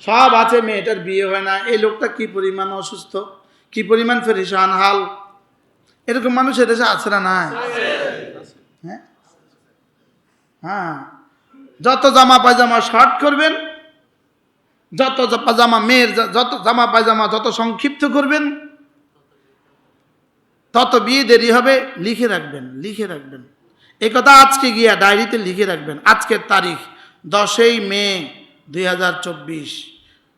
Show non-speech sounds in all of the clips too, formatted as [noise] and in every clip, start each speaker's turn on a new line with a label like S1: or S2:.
S1: সব আছে, মেয়েটার বিয়ে হয় না। এই লোকটা কি পরিমাণ অসুস্থ? কি পরিমাণ ফেরিসান হাল? এরকম মানুষ এদেশে আছে না নাই? হ্যাঁ? হ্যাঁ। যত জামা পায়জামা শর্ট করবেন, যত পাজামা মেয়ের যত জামা পায়জামা যত সংক্ষিপ্ত করবেন, তত বিয়ে দেরি হবে, লিখে রাখবেন লিখে রাখবেন। এই কথা আজকে গিয়া ডায়েরিতে লিখে রাখবেন। আজকের তারিখ দশই মে দুই হাজার চব্বিশ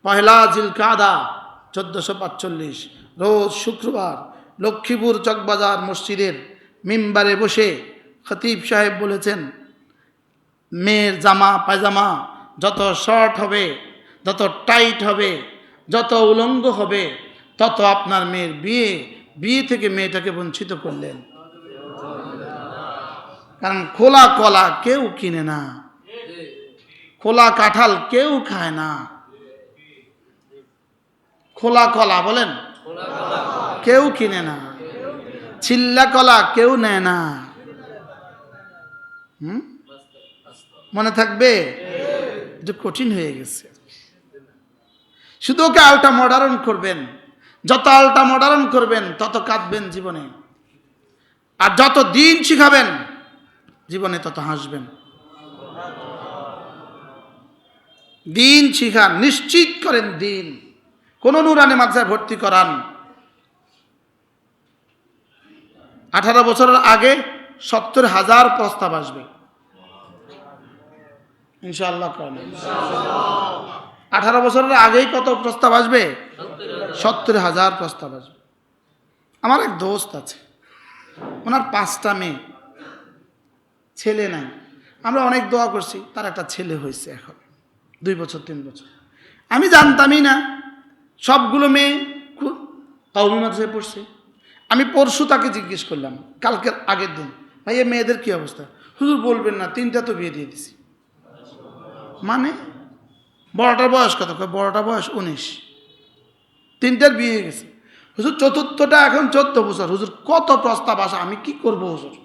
S1: পহেলা জিলকাদা, চোদ্দোশো পাঁচচল্লিশ, রোজ শুক্রবার লক্ষ্মীপুর চকবাজার মসজিদের মিম্বারে বসে খতিব সাহেব বলেছেন, মেয়ের জামা, পায়জামা যত শর্ট হবে, যত টাইট হবে, যত উলঙ্গ হবে, তত আপনার মেয়ের বিয়ে বিয়ে থেকে মেয়েটাকে বঞ্চিত করলেন। কারণ খোলা কলা কেউ কিনে না। খোলা কাঁঠাল কেউ খায় না। খোলা কলা বলেন? কেউ কিনে না। চিল্লা কলা কেউ নেয় না। হুম? মনে থাকবে? একটু কঠিন হয়ে গেছে। শুধু ওকে আলটা মডার্ন করবেন। যত আলটা মডার্ন করবেন, তত কাঁদবেন জীবনে। আর যত দিন শিখাবেন, জীবনে তত হাসবেন। দিন শিখান, নিশ্চিত করেন দিন। কোন নুরানি মাদ্রাসায় ভর্তি করান। আঠারো বছরের আগে সত্তর হাজার প্রস্তাব আসবে। ইনশাল্লাহ আঠারো বছরের আগেই কত প্রস্তাব আসবে? সত্তর হাজার প্রস্তাব আসবে। আমার এক দোস্ত আছে। ওনার পাঁচটা মেয়ে। ছেলে নাই। আমরা অনেক দোয়া করছি, তার একটা ছেলে হয়েছে এখন। দুই বছর, তিন বছর। আমি জানতামই না। সবগুলো মেয়ে খুব কৌমি মাদ্রাসায় পড়ছে। আমি পরশু তাকে জিজ্ঞেস করলাম, কালকের আগের দিন, ভাই এ মেয়েদের কী অবস্থা? হুজুর, বলবেন না, তিনটা তো বিয়ে দিয়ে দিছি। মানে? বড়টার বয়স কত? কয় বড়টার বয়স উনিশ। তিনটার বিয়ে হয়ে গেছে। হুজুর, চতুর্থটা এখন চোদ্দ বছর। হুজুর, কত প্রস্তাব আসে? আমি কি করব হুজুর?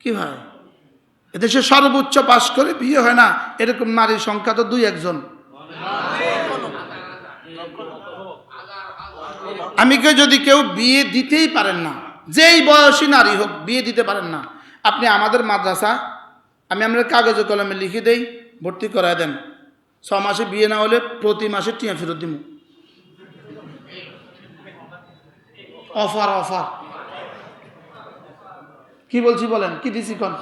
S1: কি ভাই? এদেশে সর্বোচ্চ পাশ করে বিয়ে হয় না, এরকম নারীর সংখ্যা তো দুই একজন। আমি কেউ যদি কেউ বিয়ে দিতেই পারেন না, যেই বয়সী নারী হোক, বিয়ে দিতে পারেন না, আপনি আমাদের মাদ্রাসা, আমি আমরা কাগজে কলমে লিখে দেই, ভর্তি করায় দেন। ছ মাসে বিয়ে না হলে প্রতি মাসে টিয়া ফেরত দিব অফার অফার। কি বলছি বলেন, কি দিছি কন?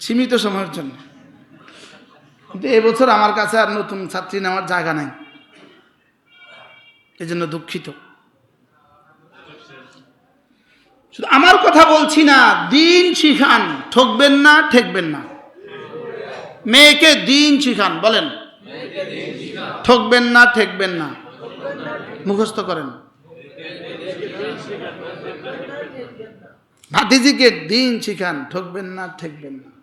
S1: সীমিত সময়ের জন্য। কিন্তু এবছর আমার কাছে আর নতুন ছাত্রী নেওয়ার জায়গা নাই। এই জন্য দুঃখিত। শুধু আমার কথা বলছি না, দিন শিখান, ঠকবেন না, ঠেকবেন না। মেয়েকে দিন শিখান, বলেন। ঠকবেন না, ঠেকবেন না। মুখস্থ করেন। ভাতিজিকে দিন শিখান, ঠকবেন না, ঠেকবেন না।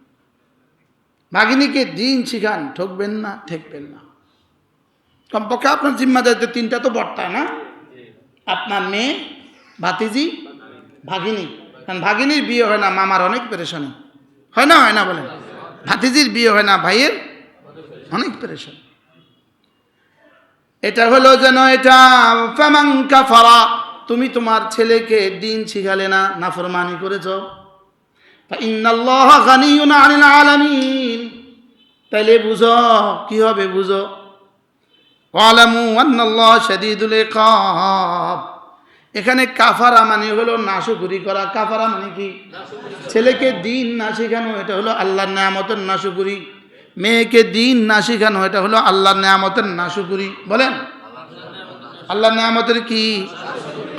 S1: ভাগিনীকে দিন শিখান, ঠকবেন না, ঠেকবেন না। কমপক্ষে আপনার জিম্মাদারিতে তিনটা তো বর্তায় না? আপনার মেয়ে, ভাতিজি, ভাগিনী। কারণ ভাগিনীর বিয়ে হয় না, মামার অনেক পেরেশানি। হয় না হয় না বলেন? ভাতিজির বিয়ে হয় না, ভাইয়ের অনেক পেরেশানি। এটা হলো যেন এটা ফামাঙ্কা ফারা তুমি তোমার ছেলেকে দিন শিখালে না, নাফরমানি করেছ। ইন্নাল্লাহ গানিয়ুন আনিল আলামিন। তাইলে বুঝো, কি হবে বুঝো? ওয়ালামু আন্নাল্লাহ শাদীদুল ইকাব। এখানে কাফারা মানে হলো নাশুকুরি করা। কাফারা মানে কি? ছেলেকে দিন না শেখানো, এটা হলো আল্লাহর নামতের নাশুকুরি। মেয়েকে দিন না শেখানো, এটা হলো আল্লাহর নামতের নাশুকুরি। বলেন? আল্লাহর নামতের কি?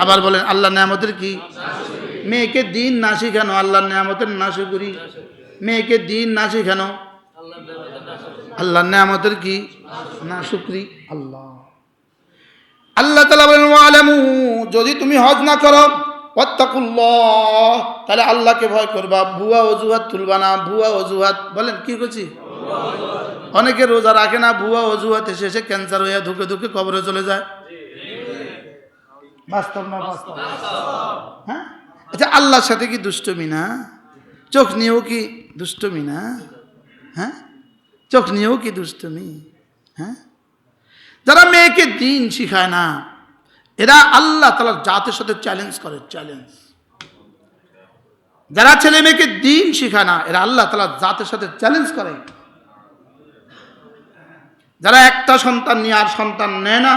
S1: আবার বলেন, আল্লাহর নামতের কি? মেয়েকে দিন না শেখানো, আল্লাহর নামতের নাশুকুরি। মেয়েকে দিন না শেখানো। আল্লাহর নামতের কি? না, শুক্রি। আল্লাহ। আল্লাহ তালা বলেন আলামু যদি তুমি হজ না করো তাহলে আল্লাহকে ভয় করবা। ভুয়া অজুহাত তুলবা না, ভুয়া অজুহাত। বলেন, কি করছি? অনেকে রোজা রাখে না, ভুয়া অজুহাতে শেষে ক্যান্সার হয়ে ধুকে ধুকে কবরে চলে যায়। বাস্তব না বাস্তব? হ্যাঁ? আচ্ছা আল্লাহর সাথে কি দুষ্টমি না? চোখ নিয়েও কি দুষ্টমি না? হ্যাঁ? চোখ নিয়েও কি দুষ্টমি? হ্যাঁ? যারা মেয়েকে দিন শিখায় না, এরা আল্লাহ তালার জাতের সাথে চ্যালেঞ্জ করে চ্যালেঞ্জ যারা ছেলে মেয়েকে দিন শিখায় না, এরা আল্লাহ তালার জাতের সাথে চ্যালেঞ্জ করে। যারা একটা সন্তান নিয়ে আর সন্তান নেয় না,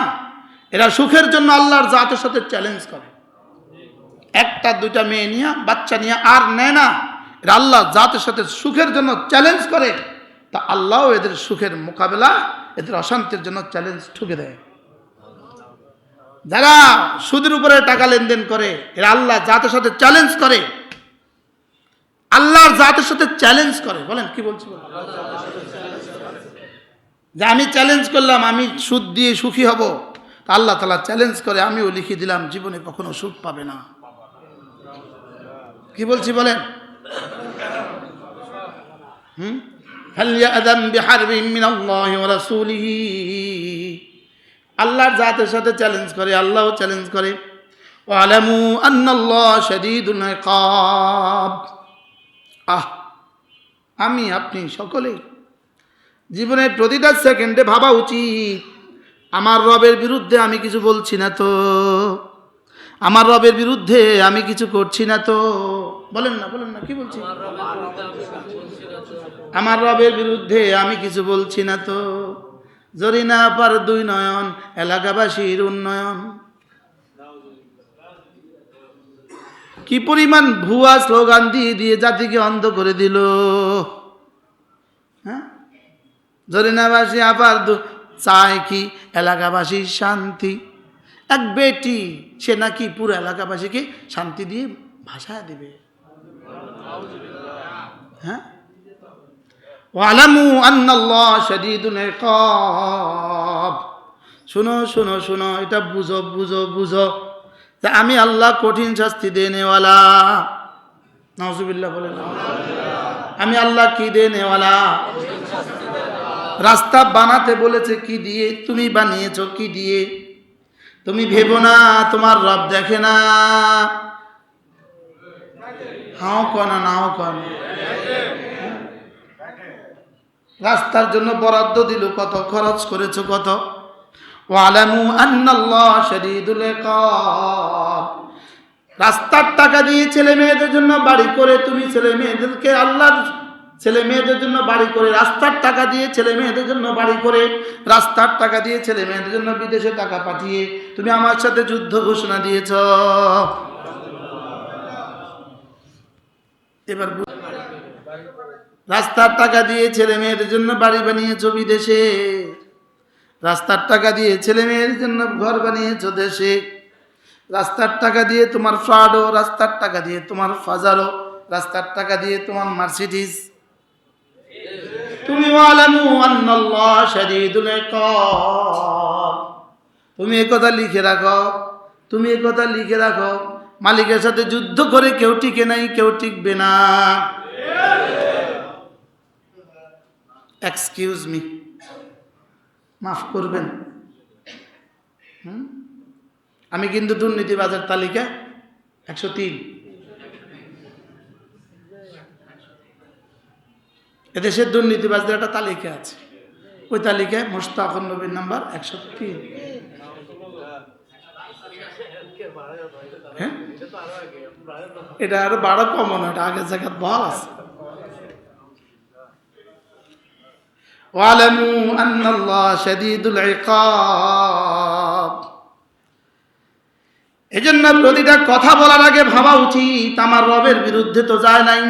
S1: এরা সুখের জন্য আল্লাহর জাতের সাথে চ্যালেঞ্জ করে। একটা, দুইটা মেয়ে নিয়ে, বাচ্চা নিয়ে আর নেয় না, এরা আল্লাহ জাতের সাথে সুখের জন্য চ্যালেঞ্জ করে। তা আল্লাহও এদের সুখের মোকাবেলা, এদের অশান্তির জন্য চ্যালেঞ্জ ঠুকে দেয়। যারা সুদের উপরে টাকা লেনদেন করে, এরা আল্লাহ জাতের সাথে চ্যালেঞ্জ করে। আল্লাহর জাতের সাথে চ্যালেঞ্জ করে। বলেন, কি বলছি যে আমি চ্যালেঞ্জ করলাম, আমি সুদ দিয়ে সুখী হব, তা আল্লাহ তালা চ্যালেঞ্জ করে, আমিও লিখে দিলাম, জীবনে কখনো সুখ পাবে না। কি বলছি বলেন? হুম? فليأذن بحرب من الله ورسوله আল্লাহর জাতের সাথে চ্যালেঞ্জ করে আল্লাহও চ্যালেঞ্জ করে ওয়ালামু আন্নাল্লাহ শাদীদুল ইকাব আহ আমি আপনি সকলেই জীবনের প্রতিটা সেকেন্ডে ভাবা উচিত আমার রবের বিরুদ্ধে আমি কিছু বলছি না তো আমার রবের বিরুদ্ধে আমি কিছু করছি না তো বলেন না বলেন না কি বলছি আমার রবের বিরুদ্ধে আমি কিছু বলছি না তো। জরিনা পার দুই নয়ন, এলাকাবাসীর উন্নয়ন। কি পরিমাণ ভুয়া স্লোগান দিয়ে দিয়ে জাতিকে অন্ধ করে দিল। হ্যাঁ? জরিনাবাসী আবার চায় কি এলাকাবাসীর শান্তি? এক বেটি, সে নাকি পুরো এলাকাবাসীকে শান্তি দিয়ে ভাষা দেবে। হ্যাঁ? ওয়ালামু আন্নাল্লাহ শাদীদুল ইকাব। শুনো শুনো শুনো, এটা বুঝো বুঝো বুঝো। যে আমি আল্লাহ কঠিন শাস্তি দেনেওয়ালা। নজুবিল্লাহ বলে আমি আল্লাহ কি দেনেওয়ালা? রাস্তা বানাতে বলেছে কি দিয়ে? তুমি বানিয়েছো কি দিয়ে? তুমি ভেবো না, তোমার রব দেখে না। হাও কনা নাও কনা রাস্তার জন্য বরাদ্দ দিল, কত খরচ করেছ, কত? ওয়ালামু আন্নাল্লাহ ইকাব। রাস্তার টাকা দিয়ে ছেলে মেয়েদের জন্য বাড়ি করে তুমি ছেলে মেয়েদেরকে আল্লাহর ছেলে মেয়েদের জন্য বাড়ি করে, রাস্তার টাকা দিয়ে ছেলে মেয়েদের জন্য বাড়ি করে, রাস্তার টাকা দিয়ে ছেলে মেয়েদের জন্য বিদেশে টাকা পাঠিয়ে তুমি আমার সাথে যুদ্ধ ঘোষণা দিয়েছ। এবার রাস্তার টাকা দিয়ে ছেলে মেয়েদের জন্য বাড়ি বানিয়েছো বিদেশে। রাস্তার টাকা দিয়ে ছেলে মেয়েদের জন্য ঘর বানিয়েছো দেশে। রাস্তার টাকা দিয়ে তোমার ফ্রাডো রাস্তার টাকা দিয়ে তোমার ফাজারো রাস্তার টাকা দিয়ে তোমার মার্সিডিস তুমি তুমি একথা লিখে রাখো, তুমি একথা লিখে রাখো। মালিকের সাথে যুদ্ধ করে কেউ টিকে নাই, কেউ টিকবে না। এক্সকিউজ মি মাফ করবেন। হুম? আমি কিন্তু দুর্নীতিবাজের তালিকা একশো তিন। এদেশের দুর্নীতিবাজদের একটা তালিকা আছে। ওই তালিকায় মোস্তাফর নবীর নাম্বার একশো তিন। হ্যাঁ? এটা আরও বারো কমন, এটা আগের জায়গায় বল আছে। واعلموا أن الله شديد العقاب এজন্য প্রতিটা কথা বলার আগে ভাবা উচিত আমার রবের বিরুদ্ধে তো যায় নাই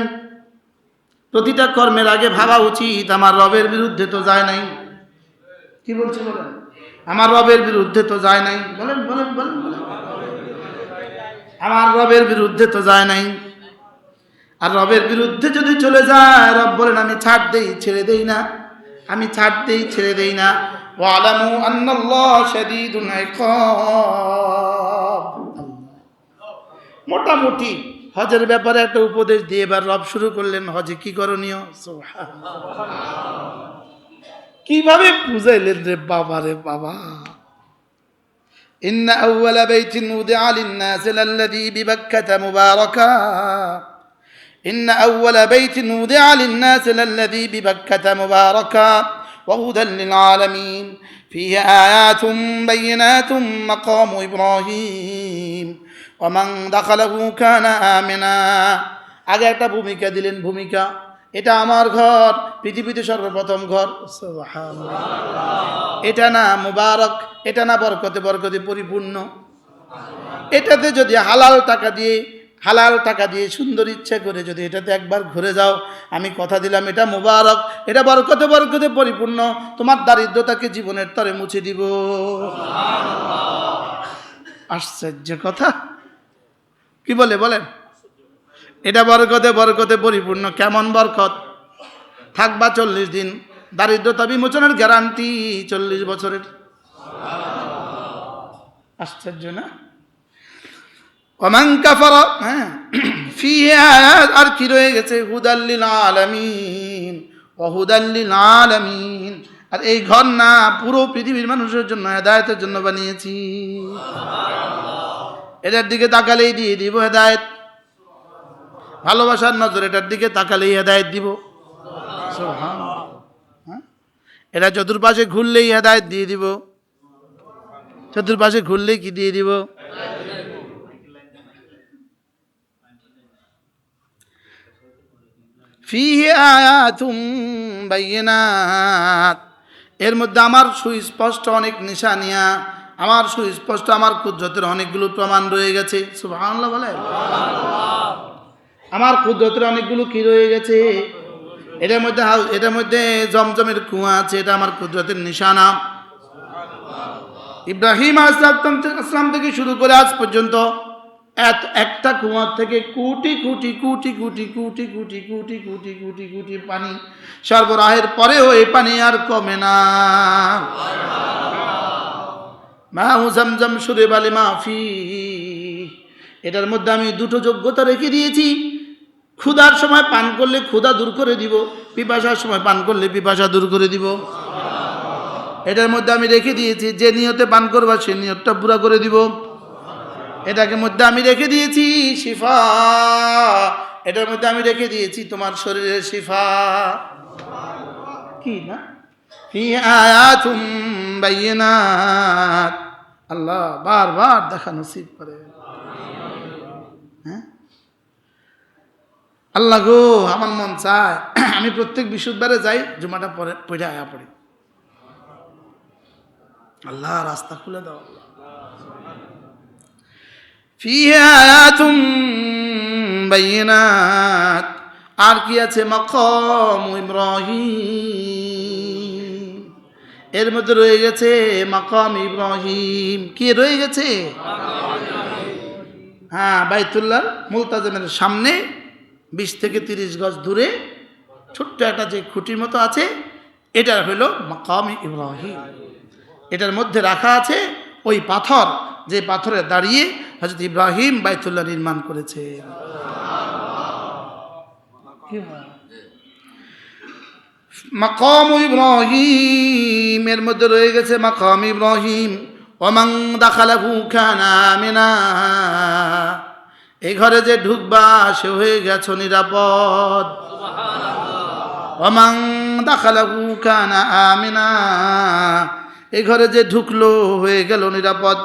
S1: প্রতিটা কর্মের আগে ভাবা উচিত আমার রবের বিরুদ্ধে তো যায় নাই কি বলছি বলেন আমার রবের বিরুদ্ধে তো যায় নাই বলেন বলেন বলেন বলেন আমার রবের বিরুদ্ধে তো যায় নাই আর রবের বিরুদ্ধে যদি চলে যায় রব বলেন আমি ছাড় দেই ছেড়ে দেই না আমি ছাড় দেই ছেড়ে দেই না ওয়ালামু আন্নাল্লাহ শাদীদুল ইকাব মোটামুটি হজের ব্যাপারে একটা উপদেশ দিয়ে এবার রব শুরু করলেন হজে কি করণীয় সুবহানাল্লাহ। কিভাবে বুঝাইলেন রে বাবা রে বাবা إن أول بيت وضع للناس للذي ببكة مباركا إن أول بيت وضع للناس للذي ببكة مباركا وهدى للعالمين فيه آيات بينات مقام إبراهيم ومن دخله كان آمنا আগে একটা ভূমিকা দিলেন ভূমিকা এটা আমার ঘর পৃথিবীতে সর্বপ্রথম ঘর সুবহানাল্লাহ। এটা না মুবারক এটা না বরকতে বরকতে পরিপূর্ণ এটাতে যদি হালাল টাকা দিয়ে হালাল টাকা দিয়ে সুন্দর ইচ্ছা করে যদি এটাতে একবার ঘুরে যাও, আমি কথা দিলাম, এটা মুবারক, এটা বরকতে বরকতে পরিপূর্ণ, তোমার দারিদ্রতাকে জীবনের তরে মুছে দিব। আশ্চর্য কথা। কি বলে, বলেন? এটা বরকতে বরকতে পরিপূর্ণ, কেমন বরকত? থাকবা চল্লিশ দিন, দারিদ্রতা বিমোচনের গ্যারান্টি চল্লিশ বছরের। আশ্চর্য না? ওমান কাফারা হ্যাঁ ফি আর কি রয়ে গেছে? হুদাল্লিল আলামিন অহুদাল্লিল আলামিন। আর এই ঘর না, পুরো পৃথিবীর মানুষের জন্য, হেদায়তের জন্য বানিয়েছি। এটার দিকে তাকালেই দিয়ে দিব হেদায়ত। ভালোবাসার নজর এটার দিকে তাকালেই হেদায়ত দিব। হ্যাঁ? এটা চতুর্পাশে ঘুরলেই হেদায়ত দিয়ে দিব। চতুর্পাশে ঘুরলেই কি দিয়ে দিব? ফিহে আয়াতুম বাইনাত এর মধ্যে আমার সুস্পষ্ট অনেক নিশানিয়া, আমার সুস্পষ্ট, আমার কুদরতের অনেকগুলো প্রমাণ রয়ে গেছে। সুবহানাল্লাহ বলে? আমার কুদরতের অনেকগুলো কি রয়ে গেছে? এটার মধ্যে এটার মধ্যে জমজমের কুয়া আছে, এটা আমার কুদরতের নিশানা। ইব্রাহিম আসলাম থেকে- শুরু করে আজ পর্যন্ত এত, একটা কুয়ার থেকে কোটি কোটি কোটি কোটি কোটি কোটি কোটি কোটি কোটি কোটি পানি সরবরাহের পরেও এই পানি আর কমে না। মা জমজম সুরে বালি, মাফি। এটার মধ্যে আমি দুটো যোগ্যতা রেখে দিয়েছি। ক্ষুধার সময় পান করলে ক্ষুধা দূর করে দিব, পিপাসার সময় পান করলে পিপাসা দূর করে দিব। এটার মধ্যে আমি রেখে দিয়েছি, যে নিয়তে পান করবা সে নিয়তটা পুরা করে দিব। এটাকে মধ্যে আমি রেখে দিয়েছি, শিফা। এটার মধ্যে আমি রেখে দিয়েছি তোমার শরীরের শিফা। কি না? আল্লাহ বারবার দেখা নসিব করে। হ্যাঁ? আল্লাহ গো, আমার মন চায়। আমি প্রত্যেক বিশুদ্ধবারে যাই, জুমাটা পরে, পড়ে আয়া পড়ি। আল্লাহ, রাস্তা খুলে দাও আল্লাহ। ফিহা আয়াতুম আর কি আছে? মাকাম ইব্রাহিম। এর মধ্যে রয়ে গেছে মাকাম ইব্রাহিম। কি রয়ে গেছে? হ্যাঁ বাইতুল্লাহ মুলতাজমের সামনে বিশ থেকে তিরিশ গজ দূরে ছোট্ট একটা যে খুঁটির মতো আছে এটার হইল মাকাম ইব্রাহিম। এটার মধ্যে রাখা আছে ওই পাথর, যে পাথরে দাঁড়িয়ে হজরত ইব্রাহিম বাইতুল্লাহ নির্মাণ করেছে। মাকাম ইব্রাহিম এর মধ্যে রয়ে গেছে মাকাম ইব্রাহিম। ওমাং দাখালাহু খানা আমিনা এই ঘরে যে ঢুকবা সে হয়ে গেছো নিরাপদ। ওমাং দাখালাহু কানা আমিনা এই ঘরে যে ঢুকলো হয়ে গেল নিরাপদ।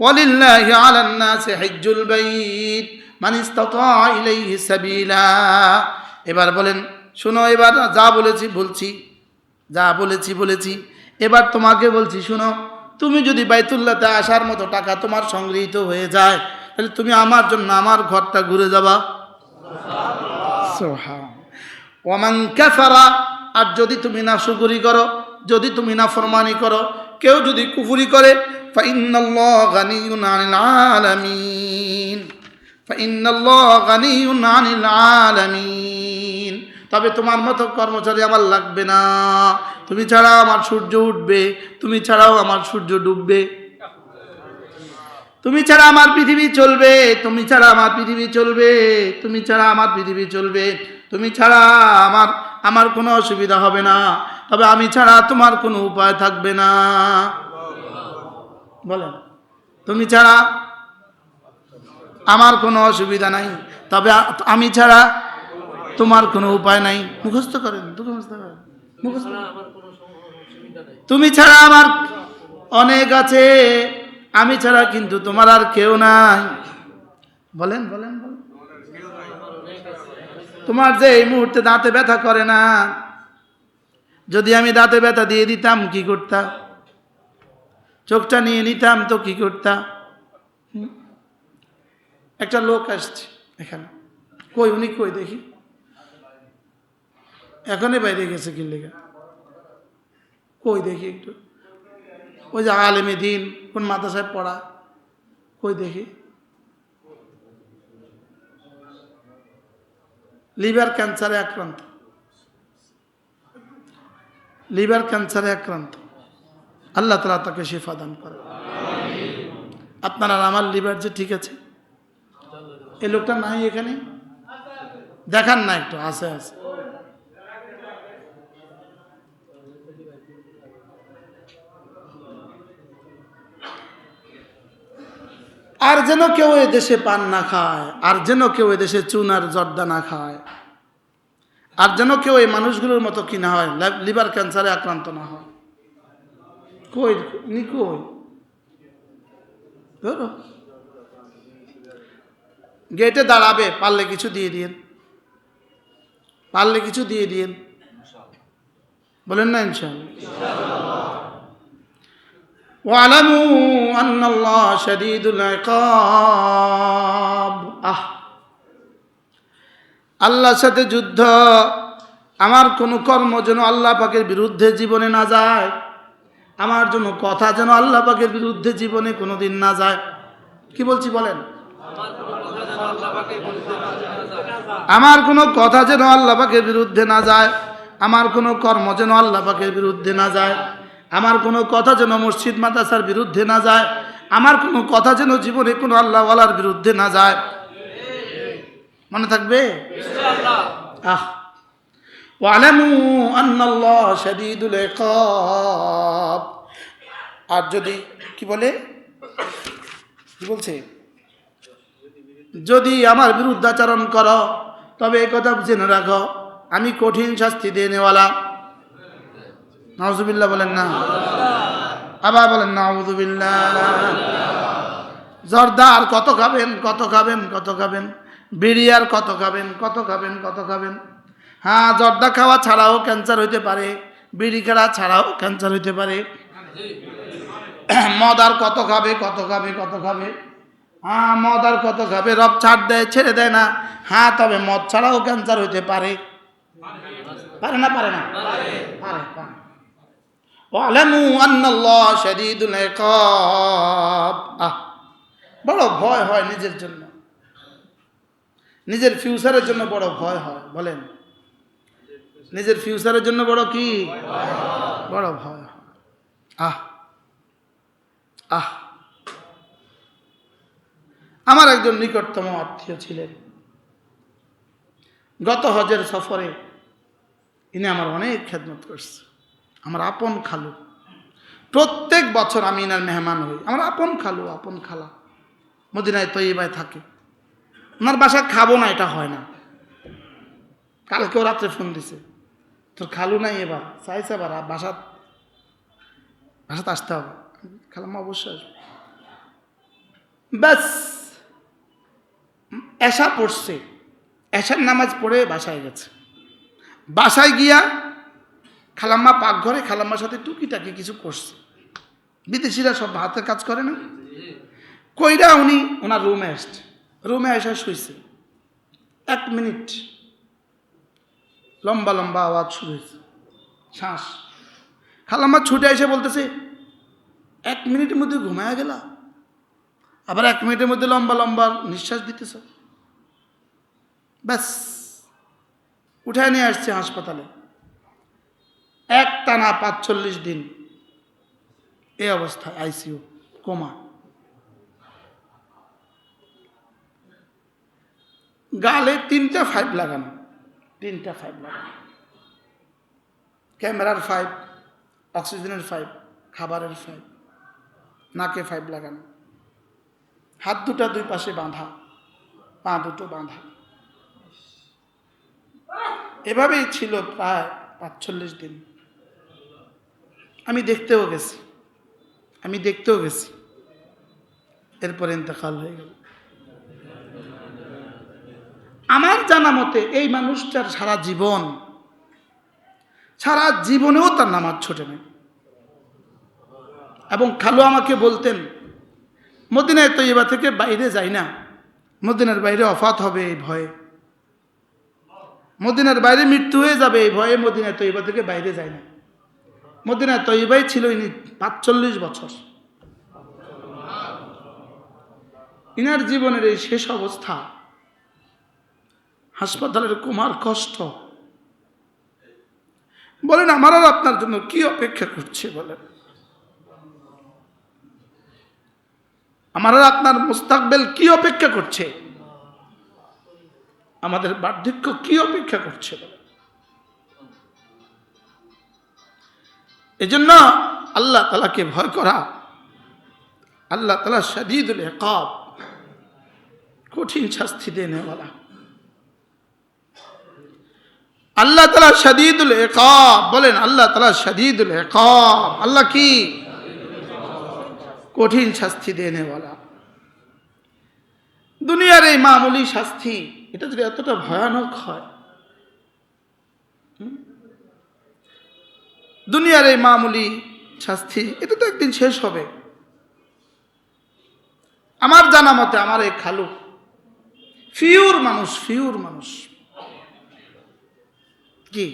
S1: ওয়ালিল্লাহি আলান নাসি হিজ্জুল বাইত। মান ইসতাতা ইলাইহি সাবিলা। এবার বলেন, শোনো, এবার যা বলেছি বলছি, যা বলেছি বলেছি। এবার তোমাকে বলছি, শোনো, তুমি যদি বাইতুল্লাহতে আসার মতো টাকা তোমার সংগৃহীত হয়ে যায়, তাহলে তুমি আমার জন্য আমার ঘরটা ঘুরে যাবা। ওমান কাফারা, আর যদি তুমি না শুকুরি করো, যদি তুমি না ফরমানি করো, কেউ যদি কুফুরি করে তবে তোমার মতো কর্মচারী আমার লাগবে না। তুমি ছাড়া আমার সূর্য উঠবে, তুমি ছাড়াও আমার সূর্য ডুববে। তুমি ছাড়া আমার পৃথিবী চলবে, তুমি ছাড়া আমার পৃথিবী চলবে, তুমি ছাড়া আমার পৃথিবী চলবে। তুমি ছাড়া আমার আমার কোনো অসুবিধা হবে না। তবে আমি ছাড়া তোমার কোনো উপায় থাকবে না। বলেন। তুমি ছাড়া আমার কোনো অসুবিধা নাই, তবে আমি ছাড়া তোমার কোনো উপায় নাই। মুখস্থ করেন তুমি ছাড়া আমার অনেক আছে, আমি ছাড়া কিন্তু তোমার আর কেউ নাই। বলেন বলেন বলেন। তোমার যে এই মুহূর্তে দাঁতে ব্যথা করে না, যদি আমি দাঁতে ব্যথা দিয়ে দিতাম, কি করতাম চোখটা নিয়ে নিতাম তো কি করতাম? একটা লোক আসছে এখানে। কই, উনি কই দেখি? এখনই বাইরে গেছে কি লেগে? কই দেখি একটু। ওই যে আলেমে দিন, কোন মাদ্রাসায় পড়া? কই দেখি? লিভার ক্যান্সারে আক্রান্ত। লিভার ক্যান্সারে আক্রান্ত। আল্লাহ তালা তাকে শিফা দান করে আপনার আমার লিভার যে ঠিক আছে? এই লোকটা নাই এখানে? দেখান না একটু, আছে আছে। আর যেন কেউ এ দেশে পান না খায়, আর যেন কেউ এ দেশে চুন আর জর্দা না খায়, আর যেন কেউ এই মানুষগুলোর মতো কিনা হয় লিভার ক্যান্সারে আক্রান্ত না হয়। কই নি কই ধরো গেটে দাঁড়াবে পারলে কিছু দিয়ে দিয়েন পারলে কিছু দিয়ে দিয়েন বলেন না ইনশাআল্লাহ واعلموا أن الله شديد العقاب আহ আল্লাহর সাথে যুদ্ধ আমার কোনো কর্ম যেন আল্লাহ পাকের বিরুদ্ধে জীবনে না যায় আমার জন্য কথা যেন আল্লাহ পাকের বিরুদ্ধে জীবনে কোনো দিন না যায়। কি বলছি বলেন? আমার কোনো কথা যেন আল্লাহ পাকের বিরুদ্ধে না যায়, আমার কোনো কর্ম যেন আল্লাহ পাকের বিরুদ্ধে না যায়, আমার কোনো কথা যেন মসজিদ মাদ্রাসার বিরুদ্ধে না যায়, আমার কোনো কথা যেন জীবনে কোনো আল্লাহওয়ালার বিরুদ্ধে না যায়। মনে থাকবে? আহ। ওয়ালামু আন্নাল্লাহ শাদীদুল ইকাব। আর যদি, কি বলে? কি বলছে? যদি আমার বিরুদ্ধাচরণ করো, তবে এই কথা জেনে রাখো, আমি কঠিন শাস্তি দিয়ে নেওয়ালা। নাউজুবিল্লাহ বলেন না। আবার বলেন, নাউজুবিল্লাহ। জর্দা আর কত খাবেন কত খাবেন কত খাবেন? বিড়ি আর কত খাবেন কত খাবেন কত খাবেন? হ্যাঁ জর্দা খাওয়া ছাড়াও ক্যান্সার হইতে পারে, বিড়ি খেলা ছাড়াও ক্যান্সার হইতে পারে। [clears throat] মদ আর কত খাবে কত খাবে কত খাবে? হ্যাঁ মদ আর কত খাবে? রব ছাড় দেয়, ছেড়ে দেয় না। হ্যাঁ তবে মদ ছাড়াও ক্যান্সার হইতে পারে। পারে না পারে না? পারে পারে। বড় ভয় হয় নিজের জন্য। নিজের ফিউচারের জন্য বড় ভয় হয়, বলেন। নিজের ফিউচারের জন্য বড় কি? বড় ভয় আহ আহ। আমার একজন নিকটতম আত্মীয় ছিলেন। গত হজের সফরে ইনি আমার অনেক খেদমত করছে। আমার আপন খালু। প্রত্যেক বছর আমি ইনার মেহমান হই। আমার আপন খালু, আপন খালা। মদিনায় তৈবায় থাকে। ওনার বাসায় খাব না, এটা হয় না। কালকেও রাত্রে ফোন দিছে। তোর খালু নাই এবার? চাইছে এবার? আর বাসা বাসাতে আসতে হবে। খালাম্মা অবশ্যই আসবে ব্যাস এসা পড়ছে। এসার নামাজ পড়ে বাসায় গেছে। বাসায় গিয়া খালাম্মা পাকঘরে খালাম্মার সাথে টুকিটাকি কিছু করছে। বিদেশিরা সব হাতের কাজ করে না? কইরা উনি ওনার রুমে আসছে। রুমে এসে শুয়েছে এক মিনিট লম্বা লম্বা আওয়াজ শুরু হয়েছে। শ্বাস। খালাম্মা ছুটে এসে বলতেছে এক মিনিটের মধ্যে ঘুমায় গেলা। আবার এক মিনিটের মধ্যে লম্বা লম্বা নিঃশ্বাস দিতেছ। ব্যাস, উঠায় নিয়ে আসছে হাসপাতালে। এক টানা পাঁচচল্লিশ দিন। এই অবস্থা, আইসিইউ, কোমা। গালে তিনটা ফাইভ লাগানো। তিনটা ফাইভ লাগানো। ক্যামেরার ফাইভ অক্সিজেনের ফাইভ খাবারের ফাইভ নাকে ফাইভ লাগানো। হাত দুটা দুই পাশে বাঁধা, পা দুটো বাঁধা। এভাবেই ছিল প্রায় পাঁচচল্লিশ দিন। আমি দেখতেও গেছি। আমি দেখতেও গেছি। এরপর ইন্তেকাল হয়ে গেল। আমার জানা মতে এই মানুষটার সারা জীবন, সারা জীবনেও তার নামাজ ছোটে নেই। এবং খালু আমাকে বলতেন, মদিনায় তৈবা থেকে বাইরে যাই না। মদিনার বাইরে অফাত হবে এই ভয়ে। মদিনার বাইরে মৃত্যু হয়ে যাবে এই ভয়ে মদিনায় তৈবা থেকে বাইরে যায় না। মদিনায় তো তৈবাই ছিল ইনি পাঁচচল্লিশ বছর। ইনার জীবনের এই শেষ অবস্থা, হাসপাতালের কুমার কষ্ট। বলেন, আমার আর আপনার জন্য কি অপেক্ষা করছে? বলেন। আমার আর আপনার মুস্তাকবেল কি অপেক্ষা করছে? আমাদের বার্ধক্য কি অপেক্ষা করছে? এজন্য আল্লাহ তালাকে ভয় করা, আল্লাহ তালা শাদিদুল একাব কঠিন শাস্তি দেনেওয়ালা আল্লাহ তালা শাদিদুল একাব বলেন, আল্লাহ তালা শাদিদুল একাব আল্লাহ কি? কঠিন শাস্তি দেনেওয়ালা দুনিয়ার এই মামুলি শাস্তি, এটা যদি এতটা ভয়ানক হয় দুনিয়ার এই মামুলি শাস্তি, এটা তো একদিন শেষ হবে। আমার জানা মতে আমার এই খালু, ফিউর মানুষ ফিউর মানুষ। কি?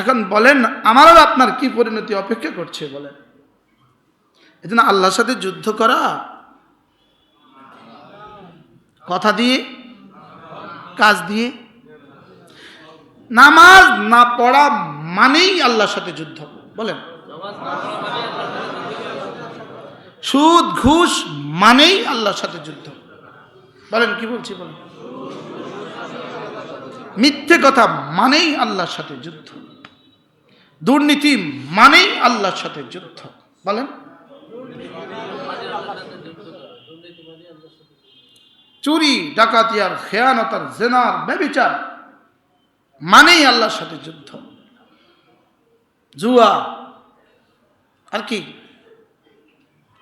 S1: এখন বলেন আমার আপনার কি পরিণতি অপেক্ষা করছে বলেন। এজন্য আল্লাহর সাথে যুদ্ধ করা। কথা দিয়ে, কাজ দিয়ে। নামাজ না পড়া মানেই আল্লাহর সাথে যুদ্ধ। বলেন। সুদ, ঘুষ মানেই আল্লাহর সাথে যুদ্ধ। বলেন, কি বলছি, বলেন। মিথ্যে কথা মানেই আল্লাহর সাথে যুদ্ধ। দুর্নীতি মানেই আল্লাহর সাথে যুদ্ধ। বলেন। চুরি ডাকাতিয়ার খেয়ানতার জেনার, ব্যবিচার মানেই আল্লাহর সাথে যুদ্ধ। জুয়া আর কি?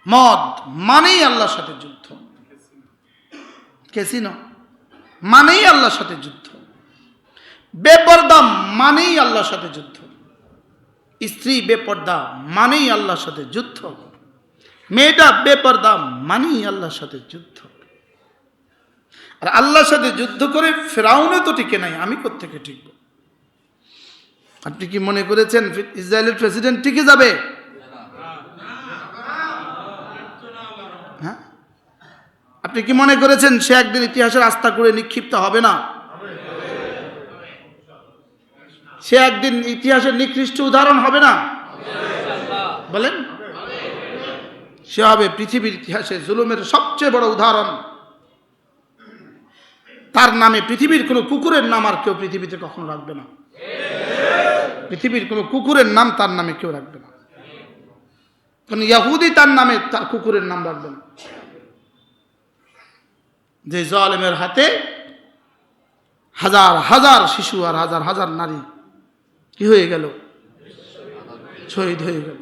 S1: মদ মানেই আল্লাহর সাথে যুদ্ধ। কেসিনো মানেই আল্লাহর সাথে যুদ্ধ। বেপর্দা মানেই আল্লাহর সাথে যুদ্ধ। স্ত্রী বেপর্দা মানেই আল্লাহর সাথে যুদ্ধ। মেয়েটা বেপর্দা মানেই আল্লাহর সাথে যুদ্ধ। আর আল্লাহর সাথে যুদ্ধ করে ফেরাউনে তো টিকে নাই, আমি কোথেকে টিকব? আপনি কি মনে করেছেন ইসরায়েলের প্রেসিডেন্ট টিকে যাবে? হ্যাঁ? আপনি কি মনে করেছেন সে একদিন ইতিহাসের আস্থা করে নিক্ষিপ্ত হবে না? সে একদিন ইতিহাসের নিকৃষ্ট উদাহরণ হবে না? বলেন। সে হবে পৃথিবীর ইতিহাসে জুলুমের সবচেয়ে বড় উদাহরণ। তার নামে পৃথিবীর কোনো কুকুরের নাম আর কেউ পৃথিবীতে কখনো রাখবে না। পৃথিবীর কোনো কুকুরের নাম তার নামে কেউ রাখবে না। কোন ইয়াহুদি তার নামে তার কুকুরের নাম রাখবে না। যে জলেমের হাতে হাজার হাজার শিশু আর হাজার হাজার নারী কি হয়ে গেল? শহীদ হয়ে গেল।